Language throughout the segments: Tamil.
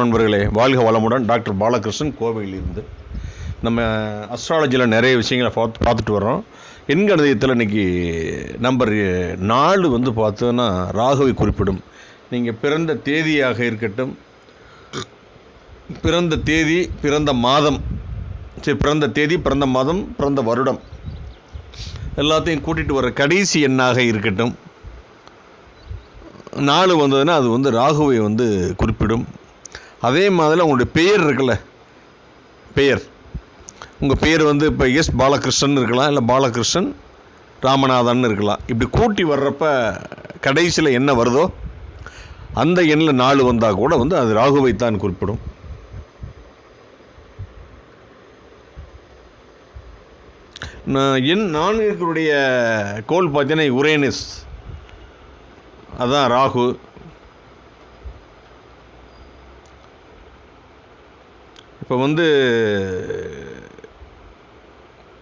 நண்பர்களே வாழ்க வளமுடன். டாக்டர் பாலகிருஷ்ணன் கோவையிலிருந்து. நம்ம அஸ்ட்ராலஜியில் நிறைய விஷயங்களை பார்த்து பார்த்துட்டு வர்றோம். எண்கணிதத்தில் இன்றைக்கி நம்பர் நாலு வந்து பார்த்தோன்னா ராகுவை குறிப்பிடும். நீங்கள் பிறந்த தேதியாக இருக்கட்டும் பிறந்த தேதி பிறந்த மாதம். சரி பிறந்த தேதி பிறந்த மாதம் பிறந்த வருடம். எல்லாத்தையும் கூட்டிகிட்டு வர கடைசி எண்ணாக இருக்கட்டும். நாலு வந்ததுன்னா அது வந்து ராகுவை வந்து குறிப்பிடும். அதே மாதிரி உங்களுடைய பெயர் இருக்குல்ல? பெயர். உங்கள் பெயர் வந்து இப்போ எஸ் பாலகிருஷ்ணன் இருக்கலாம் இல்லை பாலகிருஷ்ணன் ராமநாதன் இருக்கலாம். இப்படி கூட்டி வர்றப்ப கடைசியில் என்ன வருதோ அந்த எண்ணில் நாலு வந்தால் கூட வந்து அது ராகுவை தான் குறிப்பிடும். நான் எண் நான்குடைய கோல் பார்த்தீங்கன்னா யுரேனஸ் அதான் ராகு. இப்போ வந்து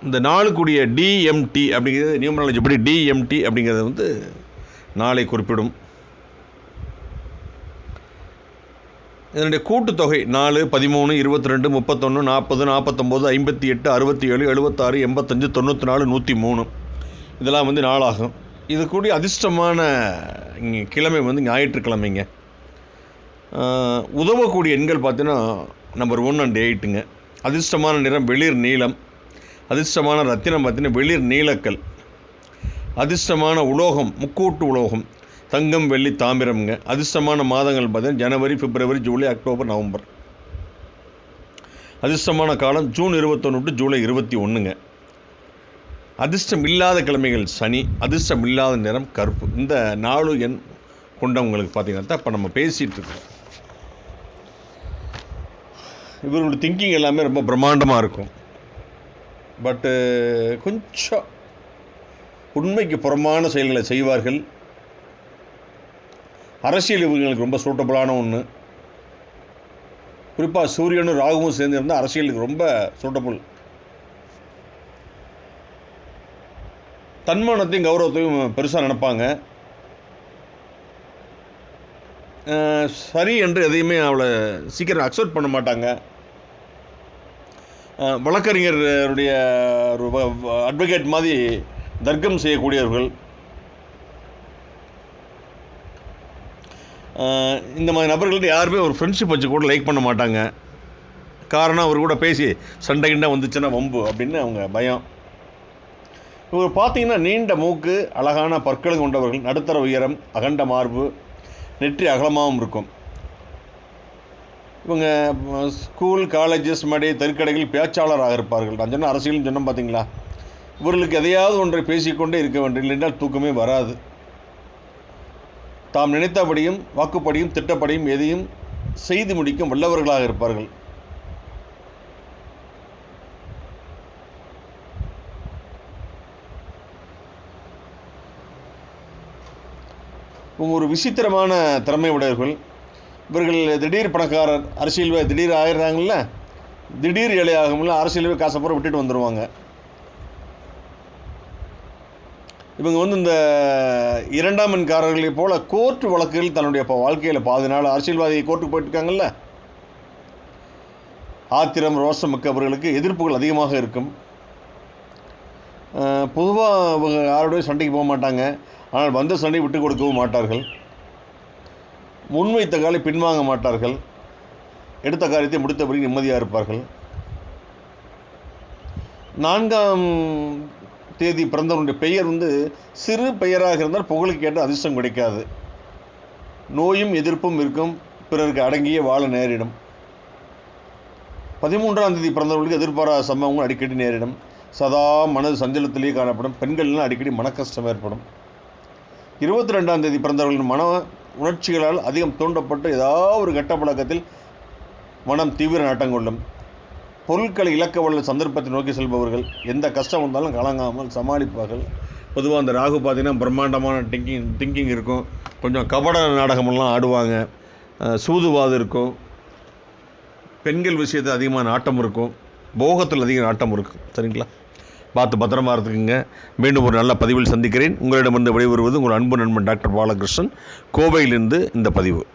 இந்த நாளுக்குரிய டிஎம்டி அப்படிங்கிறது நியூமராலஜி படி டிஎம்டி அப்படிங்கிறத வந்து நாளை குறிப்பிடும். இதனுடைய கூட்டுத்தொகை நாலு பதிமூணு இருபத்தி ரெண்டு முப்பத்தொன்று நாற்பது நாற்பத்தொம்போது ஐம்பத்தி எட்டு அறுபத்தி ஏழு எழுபத்தாறு எண்பத்தஞ்சு தொண்ணூற்றி நாலு நூற்றி மூணு இதெல்லாம் வந்து நாளாகும். இது கூடிய அதிர்ஷ்டமான இங்கே கிழமை வந்து ஞாயிற்றுக்கிழமைங்க. உதவக்கூடிய எண்கள் பார்த்தீங்கன்னா நம்பர் ஒன் அண்ட் எயிட்டுங்க அதிர்ஷ்டமான நிறம் வெளிர் நீளம். அதிர்ஷ்டமான ரத்தினம் பார்த்தீங்கன்னா வெளிர் நீலக்கல். அதிர்ஷ்டமான உலோகம் முக்கூட்டு உலோகம். தங்கம் வெள்ளி தாமிரம்ங்க. அதிர்ஷ்டமான மாதங்கள் பார்த்தீங்கன்னா ஜனவரி பிப்ரவரி ஜூலை அக்டோபர் நவம்பர். அதிர்ஷ்டமான காலம் ஜூன் இருபத்தொன்று டு ஜூலை இருபத்தி ஒன்றுங்க அதிர்ஷ்டம் இல்லாத கிழமைகள் சனி. அதிர்ஷ்டம் இல்லாத நிறம் கருப்பு. இந்த நாலு எண் கொண்டவங்களுக்கு பார்த்தீங்கன்னா இப்போ நம்ம பேசிகிட்டு இருக்கோம். இவர்களுடைய திங்கிங் எல்லாமே ரொம்ப பிரம்மாண்டமாக இருக்கும். பட்டு uh, கொஞ்சம் உண்மைக்கு புறமான செயல்களை செய்வார்கள். அரசியல் இவர்களுக்கு ரொம்ப சூட்டபுளான ஒன்று குறிப்பாக சூரியனும் ராகுவும் சேர்ந்து இருந்தால் அரசியலுக்கு ரொம்ப சூட்டபுள் தன்மானத்தையும் கௌரவத்தையும் பெருசாக நினைப்பாங்க. சரி என்று எதையுமே அவளை சீக்கிரம் அக்செப்ட் பண்ண மாட்டாங்க. வழக்கறிஞருடைய அட்வொகேட் மாதிரி தர்க்கம் செய்யக்கூடியவர்கள். இந்த மாதிரி நபர்கள்ட்ட யாருமே ஒரு ஃப்ரெண்ட்ஷிப் வச்சு கூட லைக் பண்ண மாட்டாங்க. காரணம் அவர் கூட பேசி சண்டை கிண்டை வந்துச்சுன்னா வம்பு அப்படின்னு அவங்க பயம். இவர் பார்த்தீங்கன்னா நீண்ட மூக்கு அழகான பற்களும் கொண்டவர்கள் நடுத்தர உயரம் அகண்ட மார்பு நெற்றி அகலமாகவும் இருக்கும். இவங்க ஸ்கூல் காலேஜஸ் மாதிரி தெருக்கடைகள் பேச்சாளராக இருப்பார்கள். நான் சொன்ன அரசியல்னு சொன்னோம் பார்த்தீங்களா? இவர்களுக்கு எதையாவது ஒன்றை பேசிக்கொண்டே இருக்க வேண்டும். இல்லைன்றால் தூக்கமே வராது. தாம் நினைத்தபடியும் வாக்குப்படியும் திட்டப்படியும் எதையும் செய்து முடிக்கும் வல்லவர்களாக இருப்பார்கள். ஒரு விசித்திரமான திறமை உடையவர்கள். இவர்கள் திடீர் பணக்காரர் அரசியல் திடீர் ஆயிடுறாங்கல்ல திடீர் ஏழை ஆகும்ல அரசியல் காசை பூரா விட்டுட்டு வந்துடுவாங்க இவங்க வந்து இந்த இரண்டாம் எண்காரர்களைப் போல கோர்ட் வழக்குகள் தன்னுடைய இப்போ வாழ்க்கையில் பாதி நாள் அரசியல்வாதி கோர்ட்டுக்கு போயிட்டுருக்காங்கல்ல ஆத்திரம் ரோஷம் மிக்க அவர்களுக்கு எதிர்ப்புகள் அதிகமாக இருக்கும். பொதுவாக அவங்க யாரோடய சண்டைக்கு போக மாட்டாங்க. ஆனால் வந்த சண்டை விட்டு கொடுக்கவும் மாட்டார்கள். முன்வைத்த காலை பின்வாங்க மாட்டார்கள். எடுத்த காரியத்தை முடித்தபடி நிம்மதியாக இருப்பார்கள். நான்காம் தேதி பிறந்தவனுடைய பெயர் வந்து சிறு பெயராக இருந்தால் புகழுக்கு ஏற்ற அதிர்ஷ்டம் கிடைக்காது. நோயும் எதிர்ப்பும் இருக்கும். பிறருக்கு அடங்கிய வாழ நேரிடும். பதிமூன்றாம் தேதி பிறந்தவர்களுக்கு எதிர்பாராத சம்பவங்கள் அடிக்கடி நேரிடும். சதா மனது சஞ்சலத்திலேயே காணப்படும். பெண்கள்லாம் அடிக்கடி மனக்கஷ்டம் ஏற்படும். இருபத்தி ரெண்டாம் தேதி பிறந்தவர்களின் மன உணர்ச்சிகளால் அதிகம் தூண்டப்பட்டு ஏதாவது ஒரு கெட்ட பழக்கத்தில் மனம் தீவிர நாட்டம் கொள்ளும். பொருட்களை இழக்க வல்ல சந்தர்ப்பத்தை நோக்கி செல்பவர்கள் எந்த கஷ்டம் வந்தாலும் கலங்காமல் சமாளிப்பார்கள். பொதுவாக அந்த ராகு பார்த்திங்கன்னா பிரம்மாண்டமான திங்கிங் திங்கிங் இருக்கும். கொஞ்சம் கபட நாடகமெல்லாம் ஆடுவாங்க. சூதுவாது இருக்கும். பெண்கள் விஷயத்தில் அதிகமான நாட்டம் இருக்கும். போகத்தில் அதிக நாட்டம் இருக்கும். சரிங்களா? பார்த்து பத்திரமா இருந்துக்குங்க. மீண்டும் ஒரு நல்ல பதிவில் சந்திக்கிறேன். உங்களிடமிருந்து விடைபெறுவது உங்கள் அன்பு நண்பன் டாக்டர் பாலகிருஷ்ணன். கோவையிலிருந்து இந்த பதிவு.